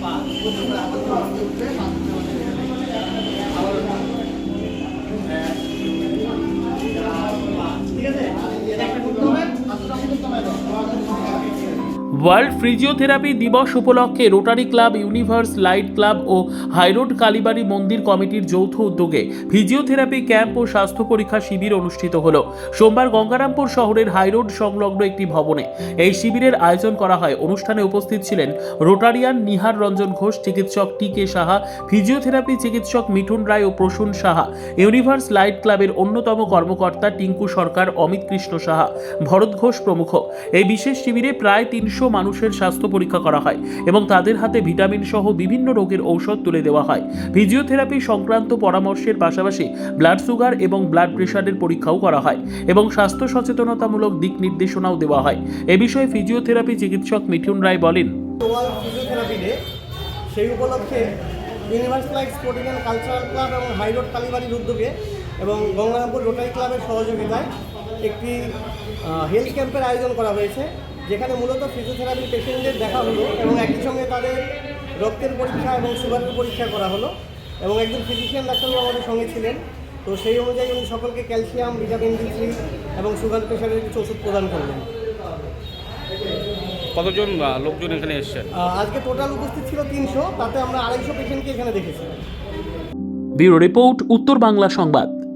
把，我怎么了？我怎么了？我？ওয়ার্ল্ড physiotherapy দিবস উপলক্ষে rotary club, universe, light club ও high road Kalibari মন্দির কমিটির যৌথ উদ্যোগে ফিজিওথেরাপি ক্যাম্প ও স্বাস্থ্য পরীক্ষা শিবির অনুষ্ঠিত হলো। সোমবার গঙ্গারামপুর শহরের হাইরোড সংলগ্ন একটি ভবনে এই শিবিরের আয়োজন করা হয়। অনুষ্ঠানে উপস্থিত ছিলেন রোটারিয়ান নিহার রঞ্জন ঘোষ, চিকিৎসক টি কে সাহা, ফিজিওথেরাপি চিকিৎসক মিঠুন রায় ও প্রসূন সাহা, ইউনিভার্স লাইট ক্লাবের অন্যতম কর্মকর্তা টিঙ্কু সরকার, অমিত কৃষ্ণ সাহা, ভরত ঘোষ প্রমুখ। এই বিশেষ শিবিরে প্রায় তিনশো মানুষের স্বাস্থ্য পরীক্ষা করা হয় এবং তাদের হাতে ভিটামিন সহ বিভিন্ন রোগের ঔষধ তুলে দেওয়া হয়। ফিজিওথেরাপি সংক্রান্ত পরামর্শের পাশাপাশি ব্লাড সুগার এবং ব্লাড প্রেশারের পরীক্ষাও করা হয় এবং স্বাস্থ্য সচেতনতামূলক দিক নির্দেশনাও দেওয়া হয়। এ বিষয়ে ফিজিওথেরাপি চিকিৎসক মিঠুন রায় বলেন। সেই উপলক্ষে universe light sporting and cultural club এবং হাইরোড কালীবাড়ির উদ্যোগে এবং গঙ্গারামপুর রোটারি ক্লাবের সহযোগিতায় একটি হেলথ ক্যাম্পের আয়োজন করা হয়েছে। যেখানে মূলত ফিজিওথেরাপি পেশেন্টদের দেখা হলো এবং একই সঙ্গে তাদের রক্তের পরীক্ষা এবং সুগারের পরীক্ষা করা হলো এবং একজন ফিজিশিয়ান ডাক্তারবাবু আমাদের সঙ্গে ছিলেন। তো সেই অনুযায়ী উনি সকলকে ক্যালসিয়াম ভিটামিন ডি থ্রি এবং সুগার প্রেশারের কিছু ওষুধ প্রদান করলেন। কতজন লোকজন এখানে এসছেন আজকে টোটাল উপস্থিত ছিল তিনশো তাতে আমরা আড়াইশো পেশেন্টকে এখানে দেখেছি। ব্যুরো রিপোর্ট উত্তর বাংলা সংবাদ।